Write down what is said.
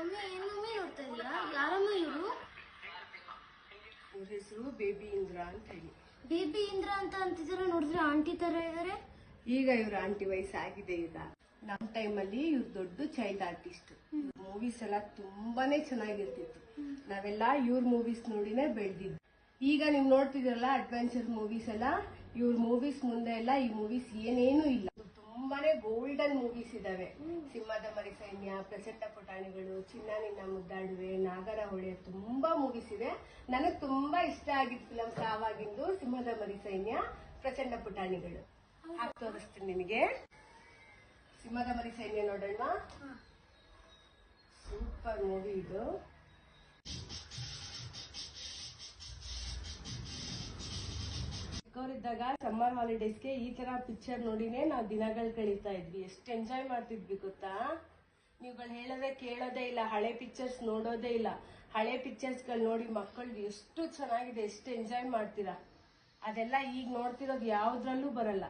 Mummy ಏನ್ mummy ನೋಡ್ತಾ ಇದೀಯಾ ಯಾರಮ್ಮ ಇವರು? ಇವ್ರ ಹೆಸರು ಬೇಬಿ ಇಂದ್ರ ಅಂತ ಹೇಳಿ. ಬೇಬಿ ಇಂದ್ರ ಅಂತ ಅಂತಿದಾರೆ ನೋಡಿದ್ರೆ ಆಂಟಿ ತರ ಇದಾರೆ. ಈಗ ಇವ್ರ ಆಂಟಿ ವಯಸ್ಸಾಗಿದೆ ಈಗ. ನಮ್ ಟೈಮಲ್ಲಿ ಇವ್ರು ದೊಡ್ಡ ಚೈಲ್ಡ್ ಆರ್ಟಿಸ್ಟ್ ಮೂವೀಸ್ ಎಲ್ಲ ತುಂಬಾನೇ ಚೆನ್ನಾಗಿರ್ತಿತ್ತು. ನಾವೆಲ್ಲ ಇವ್ರ ಮೂವೀಸ್ ನೋಡಿನೇ ಬೆಳೆದಿದ್ದು. ಈಗ ನೀವು ನೋಡ್ತಿದ್ರಲ್ಲ ಅಡ್ವೆಂಚರ್ ಮೂವೀಸ್ ಎಲ್ಲ ಇವ್ರ ಮೂವೀಸ್ ಮುಂದೆ ಎಲ್ಲ ಈ ಮೂವೀಸ್ ಏನೇನು ಇದಾವೆ ಸಿಂಹದ ಮರಿ ಸೈನ್ಯ ಪ್ರಚಂಡ ಪುಟಾಣಿಗಳು ಚಿನ್ನ ನಿನ್ನ ಮುದ್ದಾಡುವೆ ನಾಗರ ಹೊಳೆ ತುಂಬಾ ಮುಗಿಸಿದೆ. ನನಗ್ ತುಂಬಾ ಇಷ್ಟ ಆಗಿದ್ ಫಿಲಮ್ಸ್ ಸಾವಾಗಿಂದು ಸಿಂಹದ ಮರಿ ಸೈನ್ಯ ಪ್ರಚಂಡ ಪುಟಾಣಿಗಳು. ತೋರಿಸ್ತೀನಿ ನಿಮಗೆ. ಸಿಂಹದ ಮರಿ ಸೈನ್ಯ ನೋಡೋಣ ಸೂಪರ್ ಮೂವಿ ಇದು. ಚಿಕ್ಕವರಿದ್ದಾಗ ಸಮ್ಮರ್ ಹಾಲಿಡೇಸ್ಗೆ ಈ ತರ ಪಿಕ್ಚರ್ ನೋಡಿನೇ ನಾವು ದಿನಗಳು ಕಳೀತಾ ಇದ್ವಿ. ಎಷ್ಟು ಎಂಜಾಯ್ ಮಾಡ್ತಿದ್ವಿ ಗೊತ್ತಾ? ನೀವುಗಳು ಹೇಳೋದೇ ಕೇಳೋದೇ ಇಲ್ಲ, ಹಳೆ ಪಿಕ್ಚರ್ಸ್ ನೋಡೋದೇ ಇಲ್ಲ. ಹಳೆ ಪಿಕ್ಚರ್ಸ್ಗಳು ನೋಡಿ ಮಕ್ಕಳು ಎಷ್ಟು ಚೆನ್ನಾಗಿದೆ, ಎಷ್ಟು ಎಂಜಾಯ್ ಮಾಡ್ತೀರಾ? ಅದೆಲ್ಲ ಈಗ ನೋಡ್ತಿರೋದು ಯಾವುದ್ರಲ್ಲೂ ಬರಲ್ಲ.